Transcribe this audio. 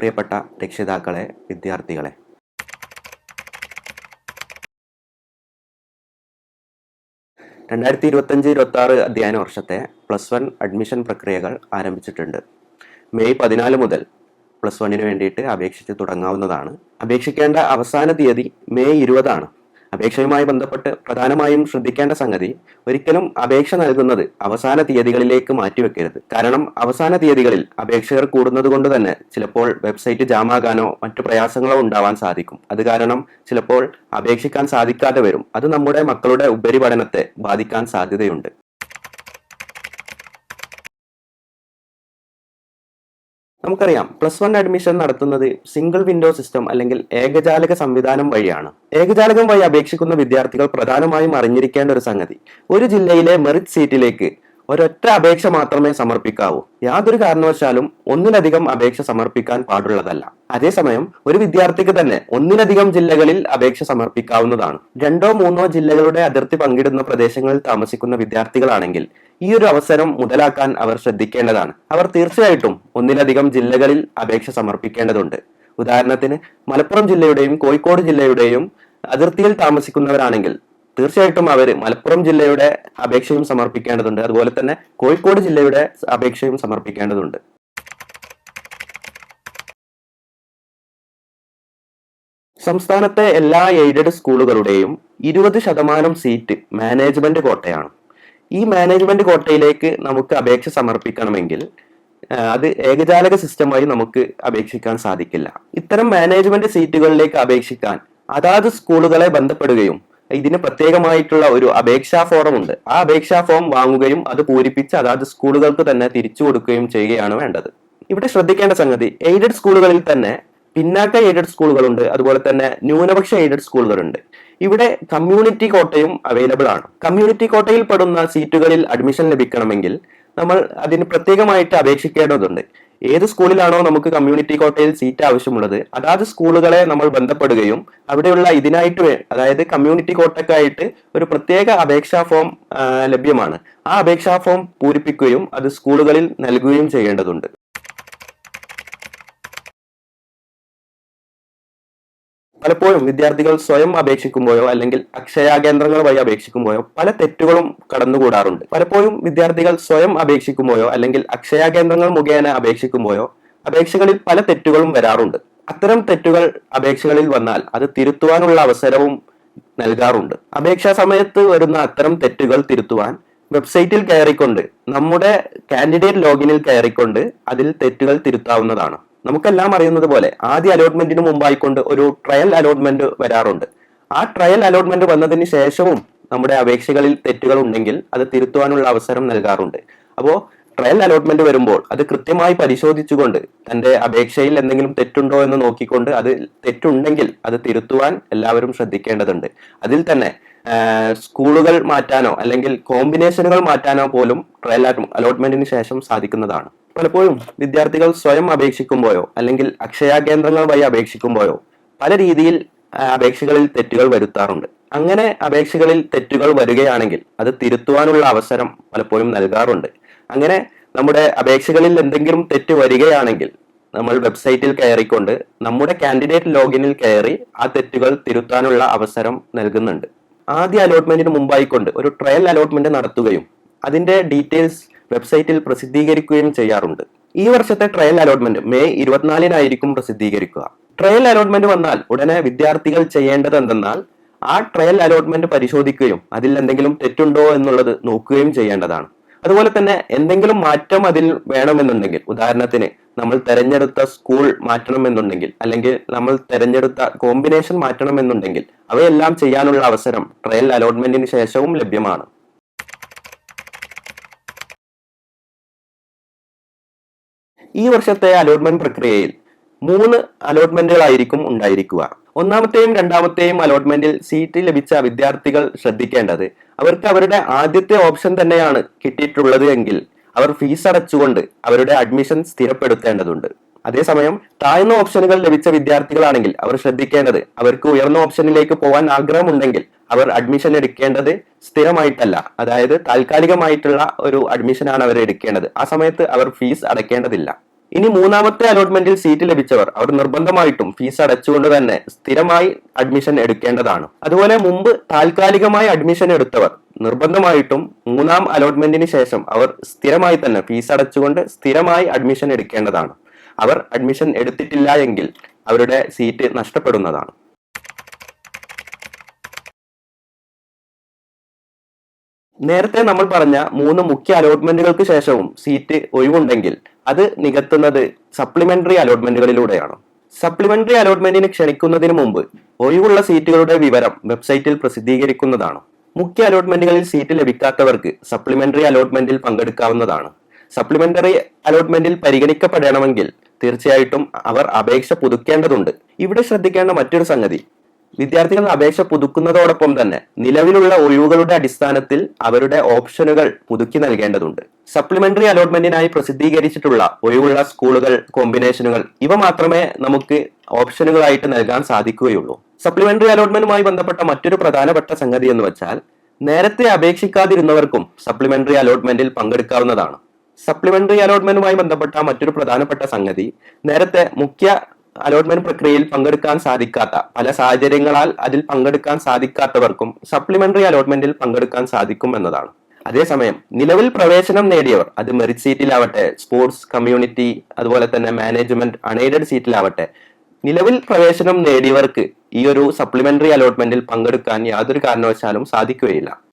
പ്രിയപ്പെട്ട രക്ഷിതാക്കളെ വിദ്യാർത്ഥികളെ. രണ്ടായിരത്തി ഇരുപത്തഞ്ച് ഇരുപത്തി ആറ് അധ്യയന വർഷത്തെ പ്ലസ് വൺ അഡ്മിഷൻ പ്രക്രിയകൾ ആരംഭിച്ചിട്ടുണ്ട്. മെയ് പതിനാല് മുതൽ പ്ലസ് വണ്ണിന് വേണ്ടിയിട്ട് അപേക്ഷിച്ച് തുടങ്ങാവുന്നതാണ്. അപേക്ഷിക്കേണ്ട അവസാന തീയതി മെയ് ഇരുപതാണ്. അപേക്ഷയുമായി ബന്ധപ്പെട്ട് പ്രധാനമായും ശ്രദ്ധിക്കേണ്ട സംഗതി ഒരിക്കലും അപേക്ഷ നൽകുന്നത് അവസാന തീയതികളിലേക്ക് മാറ്റിവെക്കരുത് കാരണം അവസാന തീയതികളിൽ അപേക്ഷകർ കൂടുന്നതുകൊണ്ട് തന്നെ ചിലപ്പോൾ വെബ്സൈറ്റ് ജാമാകാനോ മറ്റു പ്രയാസങ്ങളോ ഉണ്ടാവാൻ സാധിക്കും. അത് കാരണം ചിലപ്പോൾ അപേക്ഷിക്കാൻ സാധിക്കാതെ വരും. അത് നമ്മുടെ മക്കളുടെ ഉപരിപഠനത്തെ ബാധിക്കാൻ സാധ്യതയുണ്ട്. നമുക്കറിയാം പ്ലസ് വൺ അഡ്മിഷൻ നടത്തുന്നത് സിംഗിൾ വിൻഡോ സിസ്റ്റം അല്ലെങ്കിൽ ഏകജാലക സംവിധാനം വഴിയാണ്. ഏകജാലകം വഴി അപേക്ഷിക്കുന്ന വിദ്യാർത്ഥികൾ പ്രധാനമായും അറിഞ്ഞിരിക്കേണ്ട ഒരു സംഗതി ഒരു ജില്ലയിലെ മെറിറ്റ് സീറ്റിലേക്ക് ഒരൊറ്റ അപേക്ഷ മാത്രമേ സമർപ്പിക്കാവൂ. യാതൊരു കാരണവശാലും ഒന്നിലധികം അപേക്ഷ സമർപ്പിക്കാൻ പാടുള്ളതല്ല. അതേസമയം ഒരു വിദ്യാർത്ഥിക്ക് തന്നെ ഒന്നിലധികം ജില്ലകളിൽ അപേക്ഷ സമർപ്പിക്കാവുന്നതാണ്. രണ്ടോ മൂന്നോ ജില്ലകളുടെ അതിർത്തി പങ്കിടുന്ന പ്രദേശങ്ങളിൽ താമസിക്കുന്ന വിദ്യാർത്ഥികളാണെങ്കിൽ ഈ ഒരു അവസരം മുതലാക്കാൻ അവർ ശ്രദ്ധിക്കേണ്ടതാണ്. അവർ തീർച്ചയായിട്ടും ഒന്നിലധികം ജില്ലകളിൽ അപേക്ഷ സമർപ്പിക്കേണ്ടതുണ്ട്. ഉദാഹരണത്തിന് മലപ്പുറം ജില്ലയുടെയും കോഴിക്കോട് ജില്ലയുടെയും അതിർത്തിയിൽ താമസിക്കുന്നവരാണെങ്കിൽ തീർച്ചയായിട്ടും അവർ മലപ്പുറം ജില്ലയുടെ അപേക്ഷയും സമർപ്പിക്കേണ്ടതുണ്ട്. അതുപോലെ തന്നെ കോഴിക്കോട് ജില്ലയുടെ അപേക്ഷയും സമർപ്പിക്കേണ്ടതുണ്ട്. സംസ്ഥാനത്തെ എല്ലാ എയ്ഡഡ് സ്കൂളുകളുടെയും ഇരുപത് ശതമാനം സീറ്റ് മാനേജ്മെന്റ് കോട്ടയാണ്. ഈ മാനേജ്മെന്റ് കോട്ടയിലേക്ക് നമുക്ക് അപേക്ഷ സമർപ്പിക്കണമെങ്കിൽ അത് ഏകജാലക സിസ്റ്റം വഴി നമുക്ക് അപേക്ഷിക്കാൻ സാധിക്കില്ല. ഇത്തരം മാനേജ്മെന്റ് സീറ്റുകളിലേക്ക് അപേക്ഷിക്കാൻ അതാത് സ്കൂളുകളെ ബന്ധപ്പെടുകയും ഇതിന് പ്രത്യേകമായിട്ടുള്ള ഒരു അപേക്ഷാ ഫോറം ഉണ്ട്. ആ അപേക്ഷാ ഫോം വാങ്ങുകയും അത് പൂരിപ്പിച്ച് അതാത് സ്കൂളുകൾക്ക് തന്നെ തിരിച്ചു കൊടുക്കുകയും ചെയ്യുകയാണ് വേണ്ടത്. ഇവിടെ ശ്രദ്ധിക്കേണ്ട സംഗതി എയ്ഡഡ് സ്കൂളുകളിൽ തന്നെ പിന്നാക്ക എയ്ഡഡ് സ്കൂളുകളുണ്ട്. അതുപോലെ തന്നെ ന്യൂനപക്ഷ എയ്ഡഡ് സ്കൂളുകളുണ്ട്. ഇവിടെ കമ്മ്യൂണിറ്റി കോട്ടയും അവൈലബിൾ ആണ്. കമ്മ്യൂണിറ്റി കോട്ടയിൽ പെടുന്ന സീറ്റുകളിൽ അഡ്മിഷൻ ലഭിക്കണമെങ്കിൽ നമ്മൾ അതിന് പ്രത്യേകമായിട്ട് അപേക്ഷിക്കേണ്ടതുണ്ട്. ഏത് സ്കൂളിലാണോ നമുക്ക് കമ്മ്യൂണിറ്റി കോട്ടയിൽ സീറ്റ് ആവശ്യമുള്ളത് അതാത് സ്കൂളുകളെ നമ്മൾ ബന്ധപ്പെടുകയും അവിടെയുള്ള ഇതിനായിട്ട് അതായത് കമ്മ്യൂണിറ്റി കോട്ടക്കായിട്ട് ഒരു പ്രത്യേക അപേക്ഷാ ഫോം ലഭ്യമാണ്. ആ അപേക്ഷാ ഫോം പൂരിപ്പിക്കുകയും അത് സ്കൂളുകളിൽ നൽകുകയും ചെയ്യേണ്ടതുണ്ട്. പലപ്പോഴും വിദ്യാർത്ഥികൾ സ്വയം അപേക്ഷിക്കുമ്പോഴോ അല്ലെങ്കിൽ അക്ഷയ കേന്ദ്രങ്ങൾ വഴി അപേക്ഷിക്കുമ്പോഴോ പല തെറ്റുകളും കടന്നുകൂടാറുണ്ട്. പലപ്പോഴും വിദ്യാർത്ഥികൾ സ്വയം അപേക്ഷിക്കുമ്പോഴോ അല്ലെങ്കിൽ അക്ഷയ കേന്ദ്രങ്ങൾ മുഖേന അപേക്ഷിക്കുമ്പോഴോ അപേക്ഷകളിൽ പല തെറ്റുകളും വരാറുണ്ട്. അത്തരം തെറ്റുകൾ അപേക്ഷകളിൽ വന്നാൽ അത് തിരുത്തുവാനുള്ള അവസരവും നൽകാറുണ്ട്. അപേക്ഷാ സമയത്ത് വരുന്ന അത്തരം തെറ്റുകൾ തിരുത്തുവാൻ വെബ്സൈറ്റിൽ കയറിക്കൊണ്ട് നമ്മുടെ കാൻഡിഡേറ്റ് ലോഗിനിൽ കയറിക്കൊണ്ട് അതിൽ തെറ്റുകൾ തിരുത്താവുന്നതാണ്. നമുക്കെല്ലാം അറിയുന്നത് പോലെ ആദ്യ അലോട്ട്മെന്റിന് മുമ്പായിക്കൊണ്ട് ഒരു ട്രയൽ അലോട്ട്മെന്റ് വരാറുണ്ട്. ആ ട്രയൽ അലോട്ട്മെന്റ് വന്നതിന് ശേഷവും നമ്മുടെ അപേക്ഷകളിൽ തെറ്റുകൾ ഉണ്ടെങ്കിൽ അത് തിരുത്തുവാനുള്ള അവസരം നൽകാറുണ്ട്. അപ്പോൾ ട്രയൽ അലോട്ട്മെന്റ് വരുമ്പോൾ അത് കൃത്യമായി പരിശോധിച്ചുകൊണ്ട് തന്റെ അപേക്ഷയിൽ എന്തെങ്കിലും തെറ്റുണ്ടോ എന്ന് നോക്കിക്കൊണ്ട് അത് തെറ്റുണ്ടെങ്കിൽ അത് തിരുത്തുവാൻ എല്ലാവരും ശ്രദ്ധിക്കേണ്ടതുണ്ട്. അതിൽ തന്നെ സ്കൂളുകൾ മാറ്റാനോ അല്ലെങ്കിൽ കോമ്പിനേഷനുകൾ മാറ്റാനോ പോലും ട്രയൽ അലോട്ട്മെന്റിന് ശേഷം സാധിക്കുന്നതാണ്. പലപ്പോഴും വിദ്യാർത്ഥികൾ സ്വയം അപേക്ഷിക്കുമ്പോഴോ അല്ലെങ്കിൽ അക്ഷയ കേന്ദ്രങ്ങൾ വഴി അപേക്ഷിക്കുമ്പോഴോ പല രീതിയിൽ അപേക്ഷകളിൽ തെറ്റുകൾ വരുത്താറുണ്ട്. അങ്ങനെ അപേക്ഷകളിൽ തെറ്റുകൾ വരികയാണെങ്കിൽ അത് തിരുത്തുവാനുള്ള അവസരം പലപ്പോഴും നൽകാറുണ്ട്. അങ്ങനെ നമ്മുടെ അപേക്ഷകളിൽ എന്തെങ്കിലും തെറ്റ് വരികയാണെങ്കിൽ നമ്മൾ വെബ്സൈറ്റിൽ കയറിക്കൊണ്ട് നമ്മുടെ കാൻഡിഡേറ്റ് ലോഗിനിൽ കയറി ആ തെറ്റുകൾ തിരുത്താനുള്ള അവസരം നൽകുന്നുണ്ട്. ആദ്യ അലോട്ട്മെന്റിന് മുമ്പായിക്കൊണ്ട് ഒരു ട്രയൽ അലോട്ട്മെന്റ് നടത്തുകയും അതിന്റെ ഡീറ്റെയിൽസ് വെബ്സൈറ്റിൽ പ്രസിദ്ധീകരിക്കുകയും ചെയ്യാറുണ്ട്. ഈ വർഷത്തെ ട്രയൽ അലോട്ട്മെന്റ് മെയ് ഇരുപത്തിനാലിനായിരിക്കും പ്രസിദ്ധീകരിക്കുക. ട്രയൽ അലോട്ട്മെന്റ് വന്നാൽ ഉടനെ വിദ്യാർത്ഥികൾ ചെയ്യേണ്ടത് എന്തെന്നാൽ ആ ട്രയൽ അലോട്ട്മെന്റ് പരിശോധിക്കുകയും അതിൽ എന്തെങ്കിലും തെറ്റുണ്ടോ എന്നുള്ളത് നോക്കുകയും ചെയ്യേണ്ടതാണ്. അതുപോലെ തന്നെ എന്തെങ്കിലും മാറ്റം അതിൽ വേണമെന്നുണ്ടെങ്കിൽ ഉദാഹരണത്തിന് നമ്മൾ തെരഞ്ഞെടുത്ത സ്കൂൾ മാറ്റണമെന്നുണ്ടെങ്കിൽ അല്ലെങ്കിൽ നമ്മൾ തെരഞ്ഞെടുത്ത കോമ്പിനേഷൻ മാറ്റണമെന്നുണ്ടെങ്കിൽ അവയെല്ലാം ചെയ്യാനുള്ള അവസരം ട്രയൽ അലോട്ട്മെന്റിന് ശേഷവും ലഭ്യമാണ്. ഈ വർഷത്തെ അലോട്ട്മെന്റ് പ്രക്രിയയിൽ മൂന്ന് അലോട്ട്മെന്റുകളായിരിക്കും ഉണ്ടായിരിക്കുക. ഒന്നാമത്തെയും രണ്ടാമത്തെയും അലോട്ട്മെന്റിൽ സീറ്റ് ലഭിച്ച വിദ്യാർത്ഥികൾ ശ്രദ്ധിക്കേണ്ടത് അവർക്ക് അവരുടെ ആദ്യത്തെ ഓപ്ഷൻ തന്നെയാണ് കിട്ടിയിട്ടുള്ളത് എങ്കിൽ അവർ ഫീസ് അടച്ചുകൊണ്ട് അവരുടെ അഡ്മിഷൻ സ്ഥിരപ്പെടുത്തേണ്ടതുണ്ട്. അതേസമയം താഴ്ന്ന ഓപ്ഷനുകൾ ലഭിച്ച വിദ്യാർത്ഥികളാണെങ്കിൽ അവർ ശ്രദ്ധിക്കേണ്ടത് അവർക്ക് ഉയർന്ന ഓപ്ഷനിലേക്ക് പോകാൻ ആഗ്രഹമുണ്ടെങ്കിൽ അവർ അഡ്മിഷൻ എടുക്കേണ്ടത് സ്ഥിരമായിട്ടല്ല. അതായത് താൽക്കാലികമായിട്ടുള്ള ഒരു അഡ്മിഷനാണ് അവർ എടുക്കേണ്ടത്. ആ സമയത്ത് അവർ ഫീസ് അടയ്ക്കേണ്ടതില്ല. ഇനി മൂന്നാമത്തെ അലോട്ട്മെന്റിൽ സീറ്റ് ലഭിച്ചവർ അവർ നിർബന്ധമായിട്ടും ഫീസ് അടച്ചുകൊണ്ട് തന്നെ സ്ഥിരമായി അഡ്മിഷൻ എടുക്കേണ്ടതാണ്. അതുപോലെ മുമ്പ് താൽക്കാലികമായി അഡ്മിഷൻ എടുത്തവർ നിർബന്ധമായിട്ടും മൂന്നാം അലോട്ട്മെന്റിന് ശേഷം അവർ സ്ഥിരമായി തന്നെ ഫീസ് അടച്ചുകൊണ്ട് സ്ഥിരമായി അഡ്മിഷൻ എടുക്കേണ്ടതാണ്. അവർ അഡ്മിഷൻ എടുത്തിട്ടില്ല എങ്കിൽ അവരുടെ സീറ്റ് നഷ്ടപ്പെടുന്നതാണ്. നേരത്തെ നമ്മൾ പറഞ്ഞ മൂന്ന് മുഖ്യ അലോട്ട്മെന്റുകൾക്ക് ശേഷവും സീറ്റ് ഒഴിവുണ്ടെങ്കിൽ അത് നികത്തുന്നത് സപ്ലിമെന്ററി അലോട്ട്മെന്റുകളിലൂടെയാണ് സപ്ലിമെന്ററി അലോട്ട്മെന്റിന് ക്ഷണിക്കുന്നതിന് മുമ്പ് ഒഴിവുള്ള സീറ്റുകളുടെ വിവരം വെബ്സൈറ്റിൽ പ്രസിദ്ധീകരിക്കുന്നതാണ്. മുഖ്യ അലോട്ട്മെന്റുകളിൽ സീറ്റ് ലഭിക്കാത്തവർക്ക് സപ്ലിമെന്ററി അലോട്ട്മെന്റിൽ പങ്കെടുക്കാവുന്നതാണ്. സപ്ലിമെന്ററി അലോട്ട്മെന്റിൽ പരിഗണിക്കപ്പെടണമെങ്കിൽ തീർച്ചയായിട്ടും അവർ അപേക്ഷ പുതുക്കേണ്ടതുണ്ട്. ഇവിടെ ശ്രദ്ധിക്കേണ്ട മറ്റൊരു സംഗതി. വിദ്യാർത്ഥികൾ അപേക്ഷ പുതുക്കുന്നതോടൊപ്പം തന്നെ നിലവിലുള്ള ഒഴിവുകളുടെ അടിസ്ഥാനത്തിൽ അവരുടെ ഓപ്ഷനുകൾ പുതുക്കി നൽകേണ്ടതുണ്ട്. സപ്ലിമെന്ററി അലോട്ട്മെന്റിനായി പ്രസിദ്ധീകരിച്ചിട്ടുള്ള ഒഴിവുള്ള സ്കൂളുകൾ കോമ്പിനേഷനുകൾ ഇവ മാത്രമേ നമുക്ക് ഓപ്ഷനുകളായിട്ട് നൽകാൻ സാധിക്കുകയുള്ളൂ. സപ്ലിമെന്ററി അലോട്ട്മെന്റുമായി ബന്ധപ്പെട്ട മറ്റൊരു പ്രധാനപ്പെട്ട സംഗതി എന്ന് വെച്ചാൽ നേരത്തെ അപേക്ഷിക്കാതിരുന്നവർക്കും സപ്ലിമെന്ററി അലോട്ട്മെന്റിൽ പങ്കെടുക്കാവുന്നതാണ്. സപ്ലിമെന്ററി അലോട്ട്മെന്റുമായി ബന്ധപ്പെട്ട മറ്റൊരു പ്രധാനപ്പെട്ട സംഗതി നേരത്തെ മുഖ്യ അലോട്ട്മെന്റ് പ്രക്രിയയിൽ പങ്കെടുക്കാൻ സാധിക്കാത്ത പല സാഹചര്യങ്ങളാൽ അതിൽ പങ്കെടുക്കാൻ സാധിക്കാത്തവർക്കും സപ്ലിമെന്ററി അലോട്ട്മെന്റിൽ പങ്കെടുക്കാൻ സാധിക്കും എന്നതാണ്. അതേസമയം നിലവിൽ പ്രവേശനം നേടിയവർ അത് മെറിറ്റ് സീറ്റിലാവട്ടെ സ്പോർട്സ് കമ്മ്യൂണിറ്റി അതുപോലെ തന്നെ മാനേജ്മെന്റ് അൺഎയ്ഡഡ് സീറ്റിലാവട്ടെ നിലവിൽ പ്രവേശനം നേടിയവർക്ക് ഈ ഒരു സപ്ലിമെന്ററി അലോട്ട്മെന്റിൽ പങ്കെടുക്കാൻ യാതൊരു കാരണവശാലും സാധിക്കുകയില്ല.